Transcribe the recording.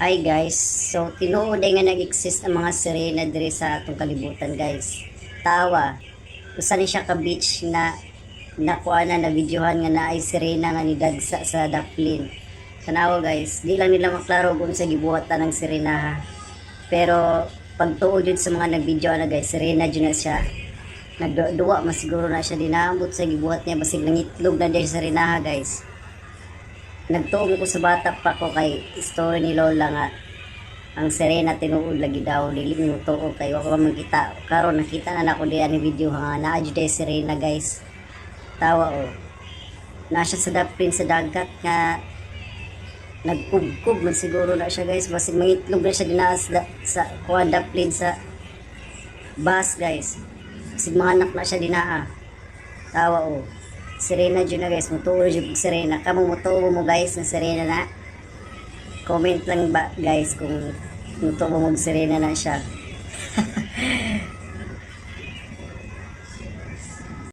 Hi guys, so tinuod nga nag-exist ang mga sirena diri sa atong kalibutan guys. Tawa, usa ni siya ka beach na nakuha na na videohan nga na ay sirena nga ni dagsa sa Daplin. Tanawa guys, di lang nila maklaro kung sa gibuhatan ng sirena ha. Pero pagtuod sa mga nag-video na guys, sirena dyan na siya. Nagduwa mas siguro na siya dinambot sa gibuhat niya basig nangitlog na sa sirena ha guys nagtuong ko sa bata pa ko kay story ni Lola nga ang Serena tinuod lagi daw dili mo tuo kay wa man kita karon nakita na nako diyan ni video nga naa jud Serena guys. Tawa o na siya sa dapin sa dagat nga nagkubkub man siguro na siya guys. Basig mangitlog na siya dinaas da, sa kuha daplin sa bus guys. Basig mahanak na siya dinaa tawa o Serena dyan na guys, mutuo dyan Serena. Kamu mutuo mo guys ng Serena na. Comment lang ba guys kung mutuo mo mag Serena na siya.